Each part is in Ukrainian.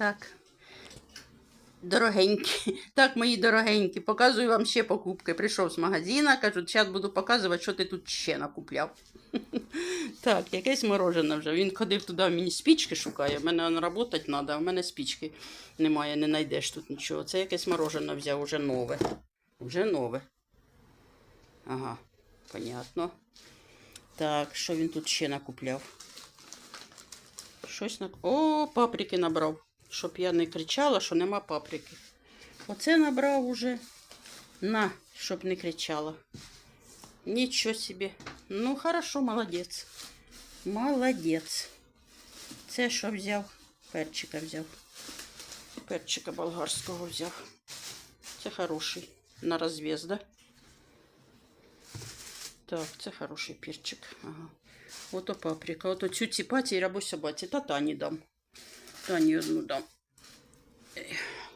Так. Дорогенькі. Так, мої дорогенькі, показую вам ще покупки. Прийшов з магазина, кажу, зараз буду показувати, що ти тут ще накупляв. Так, якесь морожене вже. Він ходив туди, мені спічки шукає. В мене працювати треба, а в мене спічки немає, не знайдеш тут нічого. Це якесь морожене взяв, уже нове. Вже нове. Ага, понятно. Так, що він тут ще накупляв? Щось на. О, паприки набрав. Щоб я не кричала, що нема паприки. Оце набрав уже. На, щоб не кричала. Нічого собі. Ну, хорошо, молодець. Молодець. Це що взяв? Перчика взяв. Перчика болгарського взяв. Це хороший. На розв'яз, да? Так, це хороший перчик. Ага. Ото паприка. Ото цю ціпаті або собаці. Та Тані дам. Тані одну дам.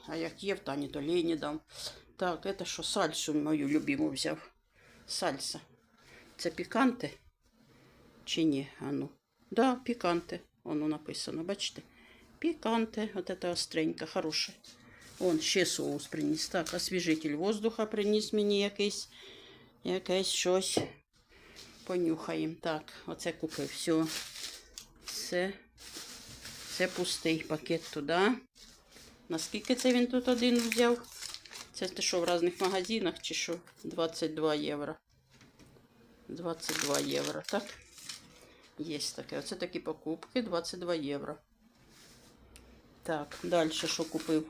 А як є в Тані, то Лені дам. Так, це що сальсу мою любиму взяв. Сальса. Це піканте? Чи ні? Ану. Да, піканте. Воно написано, бачите? Піканте. От це остренька, хороше. Он ще соус приніс. Так, освіжитель воздуха приніс мені якийсь. Якесь щось. Понюхаємо. Так, оце купив. Все. Це, це пустий пакет туди. Наскільки це він тут один взяв? Це те, що в різних магазинах, чи що? 22 євро. 22 євро, так? Є таке. Оце такі покупки, 22 євро. Так, далі що купив?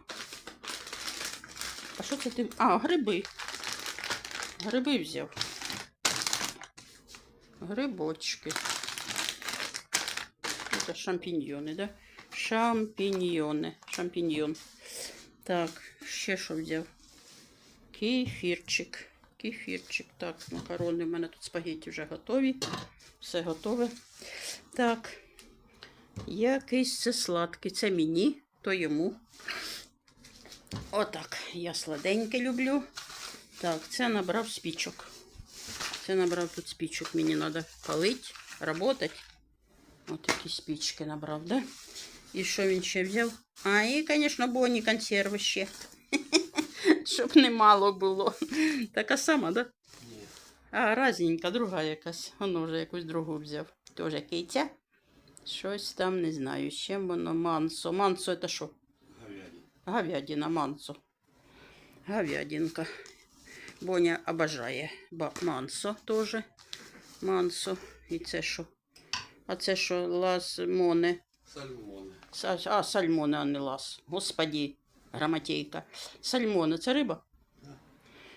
А що це ти? А, гриби. Гриби взяв. Грибочки. Это шампіньйони, да? Шампіньйони. Шампіньйон. Так, ще що взяв? Кефірчик. Кефірчик. Так, макарони. У мене тут спагетті вже готові. Все готове. Так. Якийсь це сладкий. Це мені, то йому. Отак. Я сладеньке люблю. Так, це набрав спічок. Це набрав тут спічок. Мені треба палити, працювати. Ось такі спічки набрав, да? І що він ще взяв? А, і, звісно, боні консерви ще. Щоб не мало було. Така сама, да? А, разненька, друга якась. Воно вже якусь другу взяв. Тоже киця. Щось там не знаю. з чим воно мансо. Мансо це що? Говядина, мансо. Говядинка. Боня обожає ба- мансо теж. Мансо. І це що? А це що? Ласмоне. Сальмони. А, сальмони, а не лас. Господі, грамотейка. Сальмони, це риба?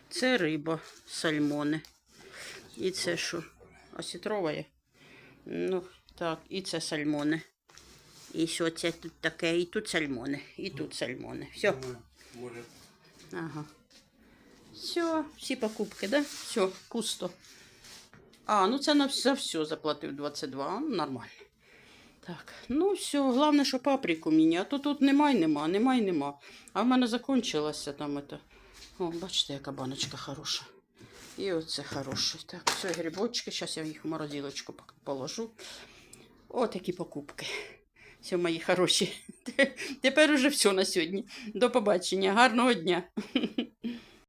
Це риба, сальмони. І це що? Осітрова є? Ну, так, і це сальмони. І що це тут таке? І тут сальмони, і тут сальмони. Все. Може, Ага. Все, всі покупки, да? Все, пусто. А, ну це на все, все заплатив 22, ну, нормально. Так, ну все, головне, що паприку мені, а то тут немає, нема, немає, нема. А в мене закончилося там это. О, бачите, яка баночка хороша. І оце хороше. Так, все, грибочки, зараз я їх в морозилочку положу. О, такі покупки. Все, мої хороші. Тепер уже все на сьогодні. До побачення. Гарного дня.